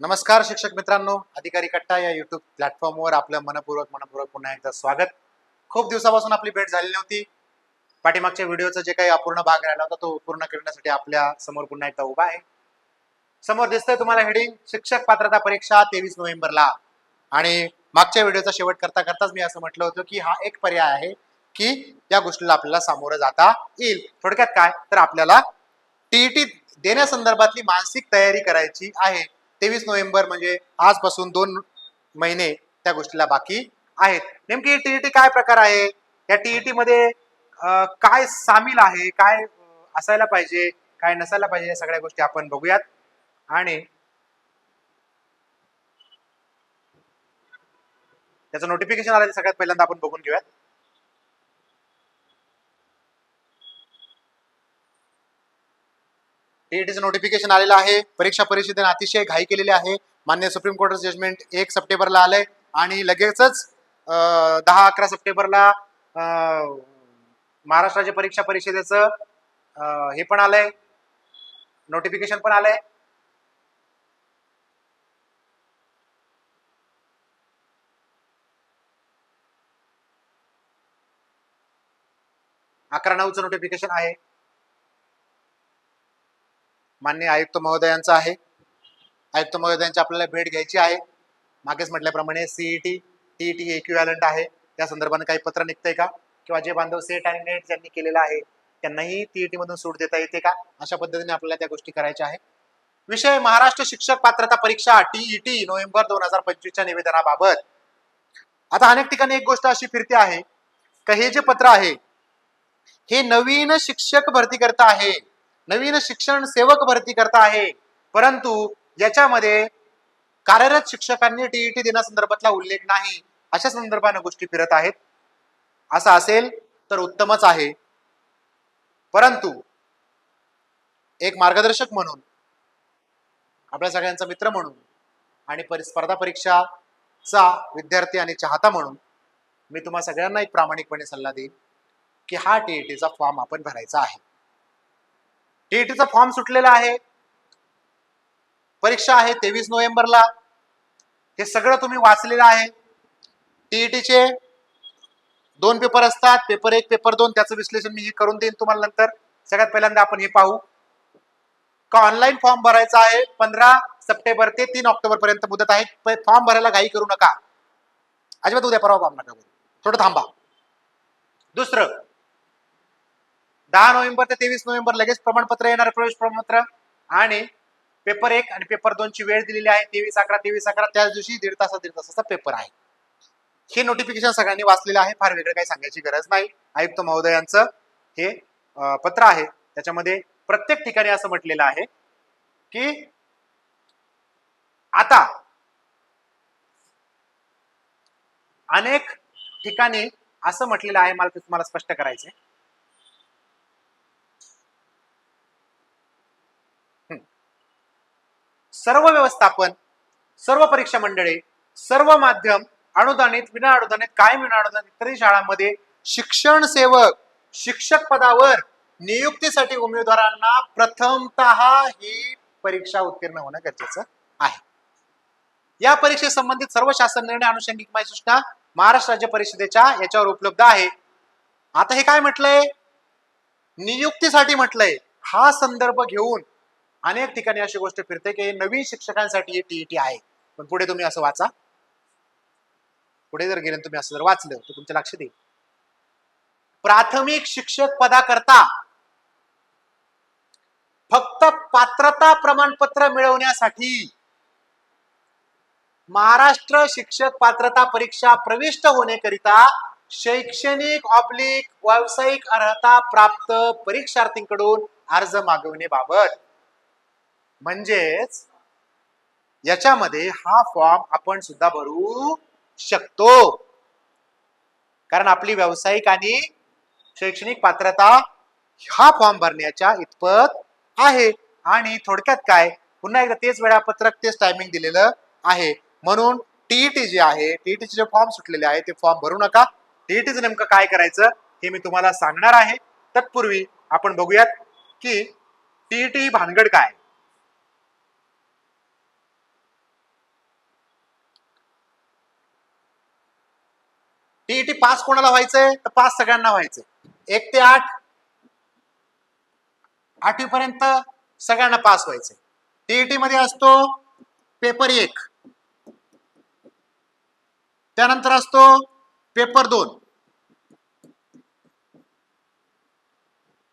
नमस्कार शिक्षक मित्रांनो. अधिकारी कट्टा या युट्यूब प्लॅटफॉर्मवर आपलं मनपूर्वक मनपूर्वक पुन्हा एकदा स्वागत. खूप दिवसापासून आपली भेट झालेली नव्हती. पाठीमागच्या व्हिडिओचा जे काही अपूर्ण भाग राहिला होता तो पूर्ण करण्यासाठी आपल्यासमोर पुन्हा एकदा उभा आहे. समोर दिसतंय तुम्हाला हेडिंग शिक्षक पात्रता परीक्षा तेवीस नोव्हेंबरला. आणि मागच्या व्हिडिओचा शेवट करता करताच मी असं म्हटलं होतं की हा एक पर्याय आहे की या गोष्टीला आपल्याला सामोरं जाता येईल. थोडक्यात काय? तर आपल्याला टीईटी देण्यासंदर्भातली मानसिक तयारी करायची आहे. तेवीस नोव्हेंबर म्हणजे आजपासून दोन महिने त्या गोष्टीला बाकी आहेत. नेमकी टीईटी काय प्रकार आहे? या टीईटी मध्ये काय सामील आहे? काय असायला पाहिजे? काय नसायला पाहिजे? या सगळ्या गोष्टी आपण बघूयात. आणि त्याचं नोटिफिकेशन आलं सगळ्यात पहिल्यांदा आपण बघून घेऊयात. टीईटीचं नोटिफिकेशन आलेलं आहे. परीक्षा परिषदेने अतिशय घाई केलेली आहे. मान्य सुप्रीम कोर्ट जजमेंट एक सप्टेंबरला आलंय. आणि लगेचच दहा अकरा सप्टेंबरला महाराष्ट्राच्या महाराष्ट्र राज्य परीक्षा परिषदेचं हे पण आलंय. नोटिफिकेशन पण आलंय. अकरा नऊचं नोटिफिकेशन आहे. मान्य आयुक्त महोदयांचा आहे. आयुक्त महोदयांची आपल्याला भेट घ्यायची आहे. मागेच म्हटल्याप्रमाणे सीईटी टीईटी इक्विव्हॅलंट आहे. त्या संदर्भाने काही पत्र निघतंय का? किंवा जे बांधव सेट आणि नेट ज्यांनी केलेलं आहे त्यांनाही टीईटी मधून सूट देता येते का? अशा पद्धतीने आपल्याला त्या गोष्टी करायच्या आहे विषय महाराष्ट्र शिक्षक पात्रता परीक्षा टीईटी नोव्हेंबर दोन हजार पंचवीसच्या निवेदनाबाबत. आता अनेक ठिकाणी एक गोष्ट अशी फिरते आहे. का हे जे पत्र आहे हे नवीन शिक्षक भरती करता आहे. नवीन शिक्षण सेवक भरती करता आहे. परंतु याच्यामध्ये कार्यरत शिक्षकांनी टीईटी देण्यासंदर्भातला उल्लेख नाही. अशा संदर्भाने गोष्टी फिरत आहेत. असं असेल तर उत्तमच आहे. परंतु एक मार्गदर्शक म्हणून आपल्या सगळ्यांचा मित्र म्हणून आणि परि- स्पर्धा परीक्षाचा विद्यार्थी आणि चाहता म्हणून मी तुम्हा सगळ्यांना एक प्रामाणिकपणे सल्ला देईन की हा टीईटीचा फॉर्म आपण भरायचा आहे. टीईटीचा फॉर्म सुटलेला आहे. परीक्षा आहे तेवीस नोव्हेंबरला. हे सगळं तुम्ही वाचलेलं आहे. टीईटीचे दोन पेपर असतात. पेपर एक पेपर दोन. त्याचं विश्लेषण मी हे करून देईन तुम्हाला नंतर. सगळ्यात पहिल्यांदा आपण हे पाहू. का ऑनलाईन फॉर्म भरायचा आहे? पंधरा सप्टेंबर ते तीन ऑक्टोबर पर्यंत मुदत आहे. फॉर्म भरायला घाई करू नका. अजिबात उद्या परवा फॉर्म नका थोडं थांबा. दुसरं दहा नोव्हेंबर ते तेवीस नोव्हेंबर लगेच प्रमाणपत्र येणार प्रवेश प्रमाणपत्र. आणि पेपर एक आणि पेपर दोनची वेळ दिलेली आहे तेवीस अकरा तेवीस अकरा त्याच दिवशी दीड तासा दीड तासाचा पेपर आहे. हे नोटिफिकेशन सगळ्यांनी वाचलेलं आहे फार वेगळं काही सांगायची गरज नाही. आयुक्त महोदयांचं हे पत्र आहे. त्याच्यामध्ये प्रत्येक ठिकाणी असं म्हटलेलं आहे की आता अनेक ठिकाणी असं म्हटलेलं आहे मला ते तुम्हाला स्पष्ट करायचंय. सर्व व्यवस्थापन सर्व परीक्षा मंडळे सर्व माध्यम अनुदानित विना अनुदानित कायम विना अनुदानित इत्यादी शाळांमध्ये शिक्षण सेवक शिक्षक पदावर नियुक्तीसाठी उमेदवारांना प्रथमतः ही परीक्षा उत्तीर्ण होणं गरजेचं आहे. या परीक्षेसंबंधित सर्व शासन निर्णय अनुषंगिक माहिती सूचना महाराष्ट्र राज्य परिषदेच्या याच्यावर उपलब्ध आहे. आता हे काय म्हटलंय? नियुक्तीसाठी म्हटलंय. हा संदर्भ घेऊन अनेक ठिकाणी अशी गोष्ट फिरते की नवीन शिक्षकांसाठी हे टीईटी आहे. पण पुढे तुम्ही असं वाचा. पुढे जर गेले तुम्ही असं जर वाचलं तर तुमच्या लक्षात येईल प्राथमिक शिक्षक पदाकरता फक्त पात्रता प्रमाणपत्र मिळवण्यासाठी महाराष्ट्र शिक्षक पात्रता परीक्षा प्रविष्ट होण्याकरिता शैक्षणिक ऑब्लिक व्यावसायिक अर्हता प्राप्त परीक्षार्थींकडून अर्ज मागवण्याबाबत. म्हणजेच याच्यामध्ये हा फॉर्म आपण सुद्धा भरू शकतो. कारण आपली व्यावसायिक आणि शैक्षणिक पात्रता हा फॉर्म भरण्याच्या इतपत आहे. आणि थोडक्यात काय? पुन्हा एकदा तेच वेळापत्रक तेच टायमिंग दिलेलं आहे. म्हणून टीईटी जे आहे टीईटीचे जे फॉर्म सुटलेले आहे ते फॉर्म भरू नका. टीईटीचं नेमकं काय करायचं हे मी तुम्हाला सांगणार आहे. तत्पूर्वी आपण बघूयात की टीईटी ही भानगड काय? टीईटी पास कोणाला व्हायचंय? तर पास सगळ्यांना व्हायचंय. एक ते आठ आठवी पर्यंत सगळ्यांना पास व्हायचंय. टीईटी मध्ये असतो पेपर एक. त्यानंतर असतो पेपर दोन.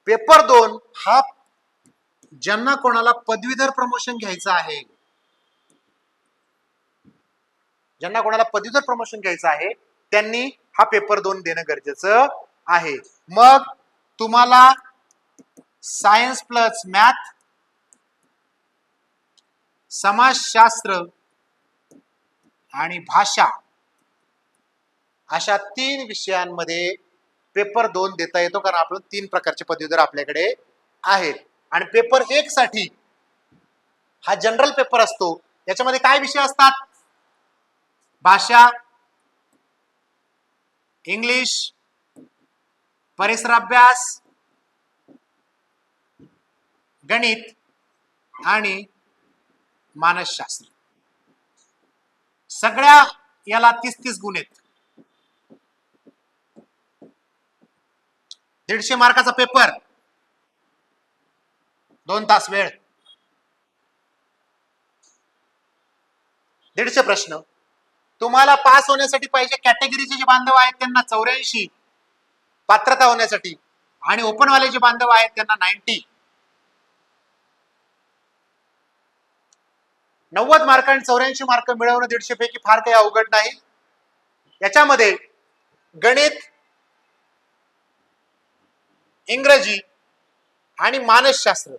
पेपर दोन हा ज्यांना कोणाला पदवीधर प्रमोशन घ्यायचं आहे ज्यांना कोणाला पदवीधर प्रमोशन घ्यायचं आहे त्यांनी हा पेपर दोन देणं गरजेचं आहे. मग तुम्हाला सायन्स प्लस मॅथ समाजशास्त्र आणि भाषा अशा तीन विषयांमध्ये पेपर दोन देता येतो कारण आपण तीन प्रकारचे पदवीधर आपल्याकडे आहेत. आणि पेपर एक साठी हा जनरल पेपर असतो. याच्यामध्ये काय विषय असतात? भाषा इंग्लिश परिसराभ्यास गणित आणि मानसशास्त्र सगळ्या याला तीस तीस गुण आहेत. दीडशे मार्काचा पेपर दोन तास वेळ. दीडशे प्रश्न. तुम्हाला पास होण्यासाठी पाहिजे कॅटेगरीचे जे बांधव आहेत त्यांना चौऱ्याऐंशी. पात्रता होण्यासाठी. आणि ओपनवाले जे बांधव आहेत त्यांना नाईन्टी नव्वद मार्क आणि चौऱ्याऐंशी मार्क मिळवणं दीडशे पैकी फार काही अवघड नाही. याच्यामध्ये गणित इंग्रजी आणि मानसशास्त्र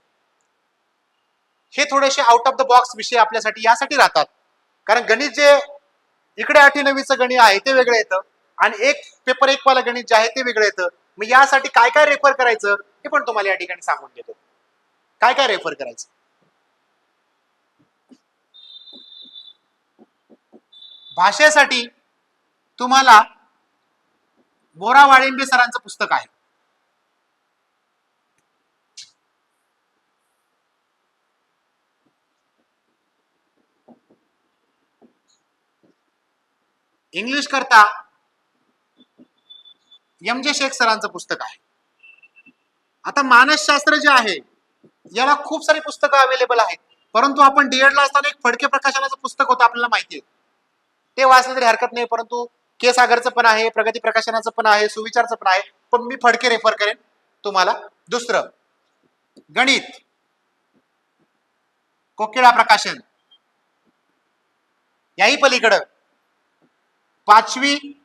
हे थोडेसे आउट ऑफ द बॉक्स विषय आपल्यासाठी यासाठी राहतात. कारण गणित जे इकडे आठी नवीचं गणित आहे ते वेगळं येतं. आणि एक पेपर एक वाला गणित जे आहे ते वेगळं येतं. मग यासाठी काय काय रेफर करायचं हे पण तुम्हाला या ठिकाणी सांगून देतो. काय काय रेफर करायचं? भाषेसाठी तुम्हाला बोरा वाळिंबे सरांचं पुस्तक आहे. इंग्लिश करता एम जे शेख सरांचं पुस्तक आहे. आता मानसशास्त्र जे आहे याला खूप सारी पुस्तकं अवेलेबल आहेत. परंतु आपण डीएडला ला असताना एक फडके प्रकाशनाचं पुस्तक होतं आपल्याला माहिती आहे. ते वाचलं तरी हरकत नाही परंतु के सागरचं पण आहे प्रगती प्रकाशनाचं पण आहे सुविचारचं पण आहे. पण मी फडके रेफर करेन तुम्हाला. दुसरं गणित. कोकिळा प्रकाशन. याही पलीकडं. पाचवी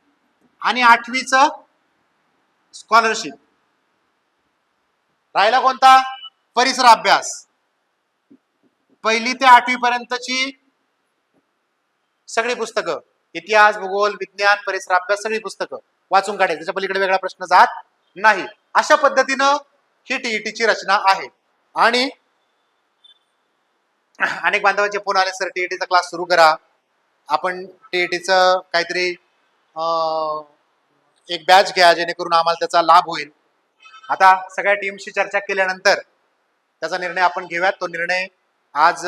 आणि आठवीचं स्कॉलरशिप राहिला कोणता? परिसर अभ्यास. पहिली ते आठवी पर्यंतची सगळी पुस्तकं. इतिहास भूगोल विज्ञान परिसर अभ्यास सगळी पुस्तकं. वाचून काढायची. त्याच्या पलीकडे वेगळा प्रश्न जात नाही. अशा पद्धतीनं ही टीईटीची रचना आहे. आणि अनेक बांधवांचे फोन आले सर टीईटीचा क्लास सुरू करा. आपण टीएटीचं काहीतरी एक बॅच घ्या जेणेकरून आम्हाला त्याचा लाभ होईल. आता सगळ्या टीमशी चर्चा केल्यानंतर त्याचा निर्णय आपण घेऊयात. तो निर्णय आज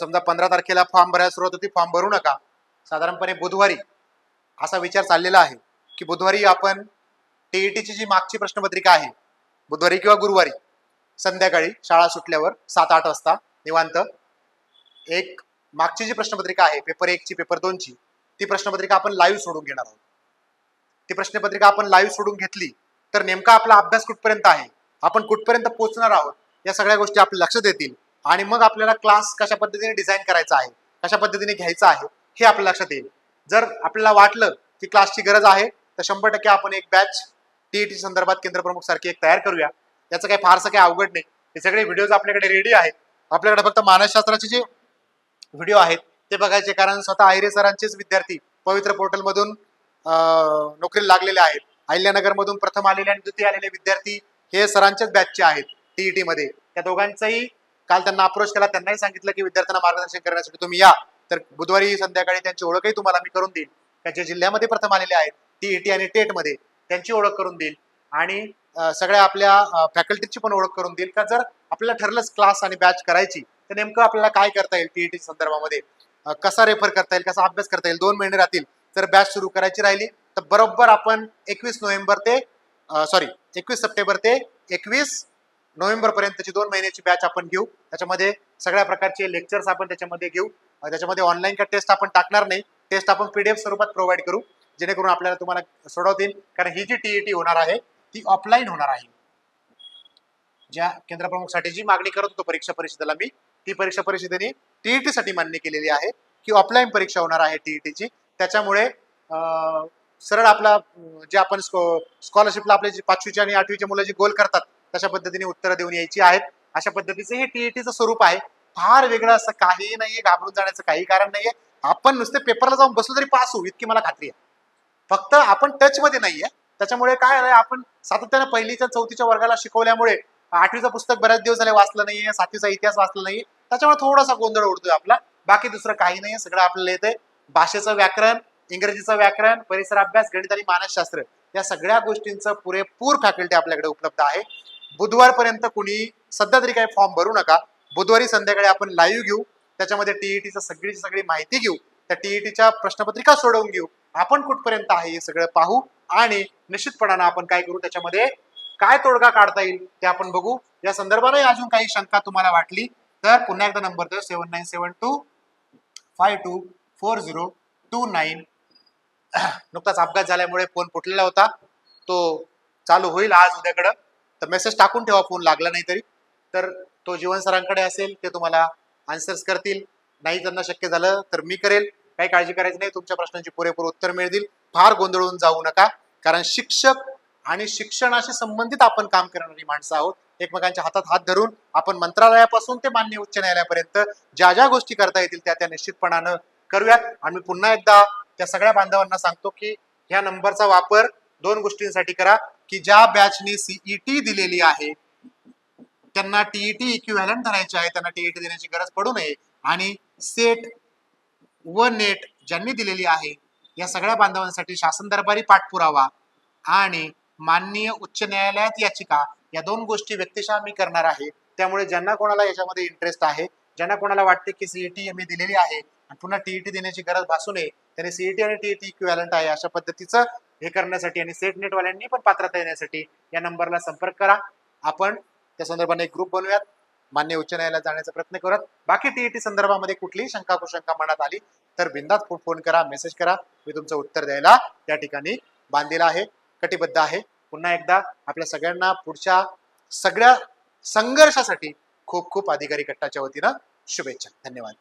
समजा पंधरा तारखेला फॉर्म भरायला सुरुवात होती फॉर्म भरू नका. साधारणपणे बुधवारी असा विचार चाललेला आहे की बुधवारी आपण टीईटीची जी मागची प्रश्नपत्रिका आहे बुधवारी किंवा गुरुवारी संध्याकाळी शाळा सुटल्यावर सात आठ वाजता निवांत एक मागची जी प्रश्नपत्रिका आहे पेपर एकची पेपर दोनची ती प्रश्नपत्रिका आपण लाईव्ह सोडून घेणार आहोत. ती प्रश्नपत्रिका आपण लाईव्ह सोडून घेतली तर नेमका आपला अभ्यास कुठपर्यंत आहे? आपण कुठपर्यंत पोहोचणार आहोत? या सगळ्या गोष्टी आपल्या लक्षात येतील. आणि मग आपल्याला क्लास कशा पद्धतीने डिझाईन करायचा आहे कशा पद्धतीने घ्यायचा आहे हे आपल्या लक्षात येईल. जर आपल्याला वाटलं की क्लासची गरज आहे तर शंभर टक्के आपण एक बॅच टीईटी संदर्भात केंद्र प्रमुख सारखी एक तयार करूया. याचं काही फारसं काही अवघड नाही. हे सगळे व्हिडिओज आपल्याकडे रेडी आहेत. आपल्याकडे फक्त मानसशास्त्राचे जे व्हिडिओ आहेत ते बघायचे कारण स्वतः आयरे सरांचेच विद्यार्थी पवित्र पोर्टलमधून अं, नोकरीला लागलेले आहेत. अहिल्यानगरमधून प्रथम आलेले आणि द्वितीय आलेले विद्यार्थी हे सरांच्याच बॅचचे आहेत टीईटी मध्ये. त्या दोघांचाही काल त्यांना अप्रोच केला त्यांनाही सांगितलं की विद्यार्थ्यांना मार्गदर्शन करण्यासाठी तुम्ही या. तर बुधवारी संध्याकाळी त्यांची ओळखही तुम्हाला मी करून देईल त्या जिल्ह्यामध्ये प्रथम आलेले आहेत टीईटी आणि टेटमध्ये. त्यांची ओळख करून देईल. आणि सगळ्या आपल्या फॅकल्टीची पण ओळख करून देईल. का जर आपल्याला ठरलंच क्लास आणि बॅच करायची तर नेमकं आपल्याला काय करता येईल टीईटी संदर्भामध्ये? कसा रेफर करता येईल कसा अभ्यास करता येईल? दोन महिने राहतील जर बॅच सुरू करायची राहिली. तर बरोबर आपण एकवीस नोव्हेंबर ते सॉरी एकवीस सप्टेंबर ते एकवीस नोव्हेंबर पर्यंतची दोन महिन्याची बॅच आपण घेऊ. त्याच्यामध्ये सगळ्या प्रकारचे लेक्चर्स आपण त्याच्यामध्ये घेऊ. त्याच्यामध्ये ऑनलाईन का टेस्ट आपण टाकणार नाही. टेस्ट आपण पीडीएफ स्वरूपात प्रोव्हाइड करू जेणेकरून आपल्याला तुम्हाला सोडवतील. कारण ही जी टीईटी होणार आहे ती ऑफलाईन होणार आहे. ज्या केंद्र प्रमुखसाठी जी मागणी करत होतो परीक्षा परिषदेला मी ती परीक्षा परिषदेने टीईटी साठी मान्य केलेली आहे की ऑफलाईन परीक्षा होणार आहे टीईटीची त्याच्यामुळे सरळ आपला जे आपण स्कॉलरशिपला आपले जे पाचवीचे आणि आठवीचे मुलं जे गोल करतात तशा पद्धतीने उत्तरं देऊन यायची आहेत. अशा पद्धतीचं हे टीईटीचं स्वरूप आहे. फार वेगळं असं काही नाहीये घाबरून जाण्याचं काही कारण नाहीये. आपण नुसते पेपरला जाऊन बसलो तरी पास होऊ इतकी मला खात्री आहे. फक्त आपण टच मध्ये नाहीये. त्याच्यामुळे काय आहे आपण सातत्यानं पहिलीच्या चौथीच्या वर्गाला शिकवल्यामुळे आठवीचं पुस्तक बऱ्याच दिवस झाले वाचलं नाहीये सातवीचा इतिहास वाचला नाही त्याच्यामुळे थोडासा गोंधळ उडतोय आपला. बाकी दुसरं काही नाही सगळं आपल्याला येते भाषेचं व्याकरण इंग्रजीचं व्याकरण परिसर अभ्यास गणित आणि मानसशास्त्र या सगळ्या गोष्टींचं पुरेपूर फॅकल्टी आपल्याकडे उपलब्ध आहे. बुधवारपर्यंत कुणी सध्या तरी काही फॉर्म भरू नका. बुधवारी संध्याकाळी आपण लाईव्ह घेऊ. त्याच्यामध्ये टीईटीचं सगळी सगळी माहिती घेऊ. त्या टीईटीच्या प्रश्नपत्रिका सोडवून घेऊ. आपण कुठपर्यंत आहे हे सगळं पाहू आणि निश्चितपणानं आपण काय करू त्याच्यामध्ये काय तोडगा काढता येईल ते आपण बघू. या संदर्भाने अजून काही शंका तुम्हाला वाटली तर पुन्हा एकदा नंबर देऊ. Seven nine seven two five two four zero two nine. नुकताच अपघात झाल्यामुळे फोन फुटलेला होता. तो चालू होईल आज उद्याकडं. तर मेसेज टाकून ठेवा फोन लागला नाही तरी. तर तो जीवन सरांकडे असेल ते तुम्हाला आन्सर्स करतील. नाही त्यांना शक्य झालं तर मी करेल. काही काळजी करायची नाही. तुमच्या प्रश्नांची पुरेपूर उत्तर मिळतील. फार गोंधळून जाऊ नका. कारण शिक्षक आणि शिक्षणाशी संबंधित आपण काम करणारी माणसं आहोत. एकमेकांच्या हातात हात धरून आपण मंत्रालयापासून ते मान्य उच्च न्यायालयापर्यंत ज्या ज्या गोष्टी करता येतील त्या त्या निश्चितपणानं करूयात. आणि मी पुन्हा एकदा त्या सगळ्या बांधवांना सांगतो की ह्या नंबरचा वापर दोन गोष्टींसाठी करा की ज्या बॅचने सीईटी दिलेली आहे त्यांना टीईटी इक्विव्हॅलंट धरायचे आहे त्यांना टीईटी देण्याची गरज पडू नये. आणि सेट व नेट ज्यांनी दिलेली आहे या सगळ्या बांधवांसाठी शासन दरबारी पाठपुरावा आणि माननीय उच्च न्यायालयात याचिका या दोन गोष्टी व्यक्तिशः मी करणार आहे. त्यामुळे ज्यांना कोणाला याच्यामध्ये इंटरेस्ट आहे ज्यांना कोणाला वाटते की सीईटी मी दिलेली आहे आणि पुन्हा टीईटी देण्याची गरज भासू नये त्याने सीईटी आणि टीईटी इक्विव्हॅलंट आहे अशा पद्धतीचं हे करण्यासाठी आणि सेट नेटवाल्यांनी पण पात्रता येण्यासाठी या नंबरला संपर्क करा. आपण त्या संदर्भाने एक ग्रुप बनवूयात. मान्य उच्च न्यायालयात जाण्याचा प्रयत्न करत. बाकी टीईटी संदर्भामध्ये कुठलीही शंका कुशंका मनात आली तर बिंदात फोन करा मेसेज करा. मी तुमचं उत्तर द्यायला त्या ठिकाणी बांधलेला आहे कटिबद्ध आहे. पुन्हा एकदा आपल्या सगळ्यांना पुढच्या सगळ्या संघर्षासाठी खूप खूप अधिकारी कट्टाच्या वतीनं शुभेच्छा. धन्यवाद.